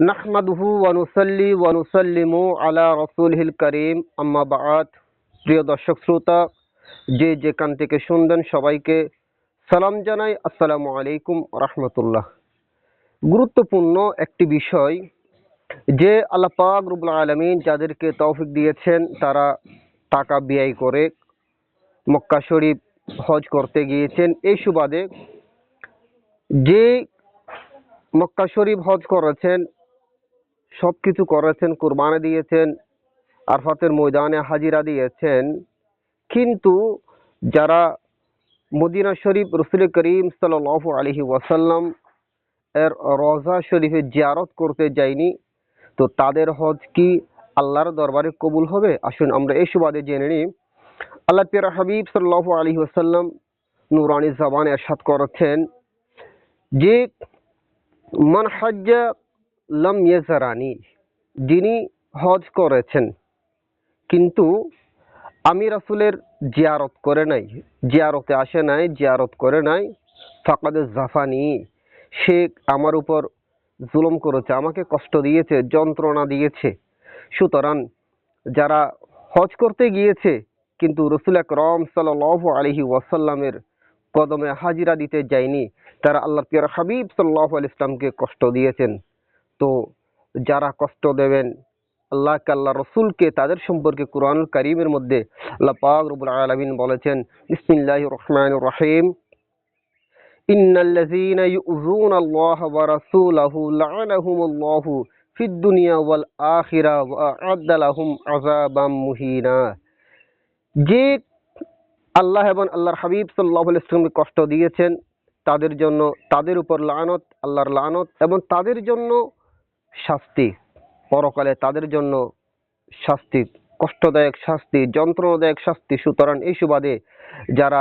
নাহমাদুহু ওয়ানুসাল্লি ওয়ানুসাল্লিমু আলা রসুলহিল করিম। আম্মা বাআত প্রিয় দর্শক, শ্রোতা, যে যেখান থেকে শুনবেন সবাইকে সালাম জানাই। আসসালামু আলাইকুম রহমতুল্লাহ। গুরুত্বপূর্ণ একটি বিষয় যে আল্লাহ পাক রুবুল আলমিন যাদেরকে তৌফিক দিয়েছেন, তারা টাকা ব্যয় করে মক্কা শরীফ হজ করতে গিয়েছেন। এই সুবাদে যে মক্কা শরীফ হজ করেছেন সব কিছু করেছেন, কোরবানি দিয়েছেন, আরফাতের ময়দানে হাজিরা দিয়েছেন। কিন্তু যারা মদিনা শরীফ রসুল করিম সাল আলহি ওয়াসাল্লাম এর রজা শরীফে জিয়ারত করতে যায়নি, তো তাদের হজ কি আল্লাহর দরবারে কবুল হবে? আসুন আমরা এই সুবাদে জেনে নিই। আল্লাহ পিয়ার হাবিব সাল্লাহ আলী ওয়াসাল্লাম নুরানি জবান এরশাদ করেছেন যে, মান হজ্জা লাম ইয়েজারানি যিনি হজ করেছেন। কিন্তু আমি রাসুলের জিয়ারত করে নাই, জিয়ারতে আসে নাই, জিয়ারত করে নাই। ফাকাদে জাফানি, সে আমার উপর জুলুম করেছে, আমাকে কষ্ট দিয়েছে, যন্ত্রণা দিয়েছে। সুতরাং যারা হজ করতে গিয়েছে, কিন্তু রসুল আকরম সাল আলহি ওয়াসাল্লামের কদমে হাজিরা দিতে যায়নি, তারা আল্লাহ পিয়ার হাবিব সাল্লাহ আল ইসলামকে কষ্ট দিয়েছেন। তো যারা কষ্ট দেবেন, আল্লাহকে আল্লাহ রসুলকে, তাদের সম্পর্কে কোরআন করিমের মধ্যে আল্লাহ পাক রবুল আলমিন বলেছেন ইসমিল্লাহ রহমান রহিম যে আল্লাহ এবং আল্লাহর হাবিব সাল্লাহ ইসলামকে কষ্ট দিয়েছেন, তাদের জন্য, তাদের উপর লানত, আল্লাহর লানত এবং তাদের জন্য শাস্তি, পরকালে তাদের জন্য শাস্তি, কষ্টদায়ক শাস্তি, যন্ত্রণাদায়ক শাস্তি। সুতরাং এই সুবাদে যারা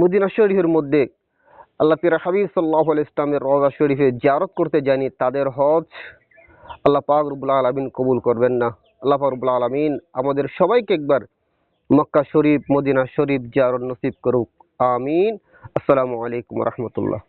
মদিনা শরীফের মধ্যে আল্লাহ পিরা হাবিব সাল্লাহ ইসলামের রজা শরীফে জিয়ারত করতে যায়নি, তাদের হজ আল্লাহ পাক রুবুল্লা আলমিন কবুল করবেন না। আল্লাহ রুবুল্লা আলমিন আমাদের সবাইকে একবার মক্কা শরীফ, মদিনা শরীফ জিয়ারত নসিব করুক। আমিন। আসসালামু আলাইকুম রহমতুল্লাহ।